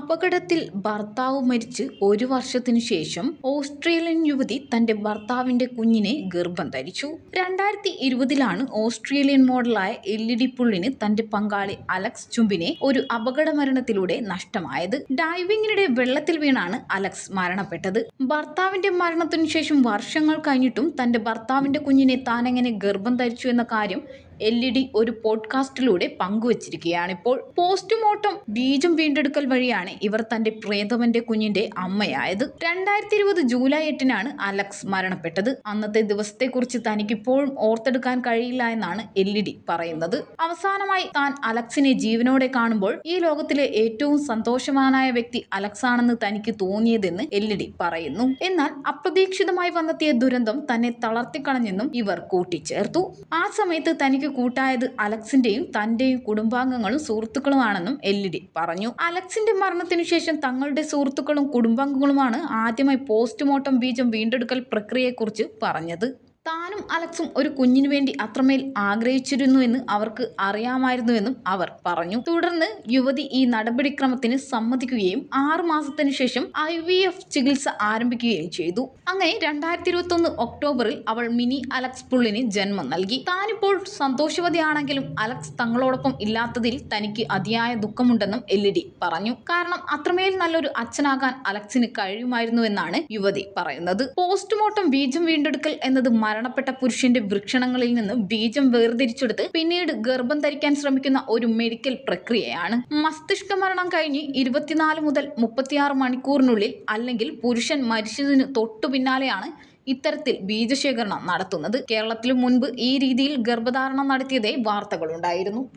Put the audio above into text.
അപകടത്തിൽ ഭർത്താവ് മരിച്ച് ഒരു വർഷത്തിനു ശേഷം ഓസ്ട്രേലിയൻ യുവതി തന്റെ ഭർത്താവിന്റെ കുഞ്ഞിനെ ഗർഭം ധരിച്ചു. രണ്ടായിരത്തി ഇരുപതിലാണ് ഓസ്ട്രേലിയൻ മോഡലായ എൽ ഇ ഡി പുള്ളിന് തന്റെ പങ്കാളി അലക്സ് ചുംബിനെ ഒരു അപകട മരണത്തിലൂടെ നഷ്ടമായത്. ഡൈവിങ്ങിനിടെ വെള്ളത്തിൽ വീണാണ് അലക്സ് മരണപ്പെട്ടത്. ഭർത്താവിന്റെ മരണത്തിനു ശേഷം വർഷങ്ങൾ കഴിഞ്ഞിട്ടും തന്റെ ഭർത്താവിന്റെ കുഞ്ഞിനെ താനെങ്ങനെ ഗർഭം ധരിച്ചു എന്ന കാര്യം എൽ ഇ ഡി ഒരു പോഡ്കാസ്റ്റിലൂടെ പങ്കുവച്ചിരിക്കുകയാണിപ്പോൾ പോസ്റ്റ്മോർട്ടം ബീജം വീണ്ടെടുക്കൽ വഴിയാണ് ഇവർ തന്റെ പ്രേതവന്റെ കുഞ്ഞിന്റെ അമ്മയായത്. രണ്ടായിരത്തി ഇരുപത് ജൂലൈ എട്ടിനാണ് അലക്സ് മരണപ്പെട്ടത്. അന്നത്തെ ദിവസത്തെക്കുറിച്ച് തനിക്കിപ്പോഴും ഓർത്തെടുക്കാൻ കഴിയില്ല എന്നാണ് എൽ ഇ ഡി പറയുന്നത്. അവസാനമായി താൻ അലക്സിനെ ജീവനോടെ കാണുമ്പോൾ ഈ ലോകത്തിലെ ഏറ്റവും സന്തോഷവാനായ വ്യക്തി അലക്സ് ആണെന്ന് തനിക്ക് തോന്നിയതെന്ന് എൽ ഇ ഡി പറയുന്നു. എന്നാൽ അപ്രതീക്ഷിതമായി വന്നെത്തിയ ദുരന്തം തന്നെ തളർത്തിക്കളഞ്ഞെന്നും ഇവർ കൂട്ടിച്ചേർത്തു. ആ സമയത്ത് തനിക്ക് കൂട്ടായത് അലക്സിന്റെയും തന്റെയും കുടുംബാംഗങ്ങളും സുഹൃത്തുക്കളുമാണെന്നും എൽ ഡി പറഞ്ഞു. അലക്സിന്റെ മരണത്തിനു ശേഷം തങ്ങളുടെ സുഹൃത്തുക്കളും കുടുംബാംഗങ്ങളുമാണ് ആദ്യമായി പോസ്റ്റ്മോർട്ടം ബീജം വീണ്ടെടുക്കൽ പ്രക്രിയയെക്കുറിച്ച് പറഞ്ഞത്. താനും അലക്സും ഒരു കുഞ്ഞിനു വേണ്ടി അത്രമേൽ ആഗ്രഹിച്ചിരുന്നുവെന്ന് അവർക്ക് അറിയാമായിരുന്നുവെന്നും അവർ പറഞ്ഞു. തുടർന്ന് യുവതി ഈ നടപടിക്രമത്തിന് സമ്മതിക്കുകയും ആറു മാസത്തിനു ശേഷം ഐ വി എഫ് ചികിത്സ ആരംഭിക്കുകയും ചെയ്തു. അങ്ങനെ രണ്ടായിരത്തി ഇരുപത്തി ഒന്ന് ഒക്ടോബറിൽ അവൾ മിനി അലക്സ് പുള്ളിന് ജന്മം നൽകി. താനിപ്പോൾ സന്തോഷവതിയാണെങ്കിലും അലക്സ് തങ്ങളോടൊപ്പം ഇല്ലാത്തതിൽ തനിക്ക് അതിയായ ദുഃഖമുണ്ടെന്നും എൽ പറഞ്ഞു. കാരണം അത്രമേൽ നല്ലൊരു അച്ഛനാകാൻ അലക്സിന് കഴിയുമായിരുന്നുവെന്നാണ് യുവതി പറയുന്നത്. പോസ്റ്റ്മോർട്ടം ബീജം വീണ്ടെടുക്കൽ എന്നത് മരണപ്പെട്ട പുരുഷന്റെ വൃക്ഷണങ്ങളിൽ നിന്ന് ബീജം വേർതിരിച്ചെടുത്ത് പിന്നീട് ഗർഭം ധരിക്കാൻ ശ്രമിക്കുന്ന ഒരു മെഡിക്കൽ പ്രക്രിയയാണ്. മസ്തിഷ്ക മരണം കഴിഞ്ഞ് ഇരുപത്തിനാല് മുതൽ മുപ്പത്തിയാറ് മണിക്കൂറിനുള്ളിൽ അല്ലെങ്കിൽ പുരുഷൻ മരിച്ചതിന് തൊട്ടു പിന്നാലെയാണ് ഇത്തരത്തിൽ ബീജശേഖരണം നടത്തുന്നത്. കേരളത്തിലും മുൻപ് ഈ രീതിയിൽ ഗർഭധാരണം നടത്തിയതേ വാർത്തകളുണ്ടായിരുന്നു.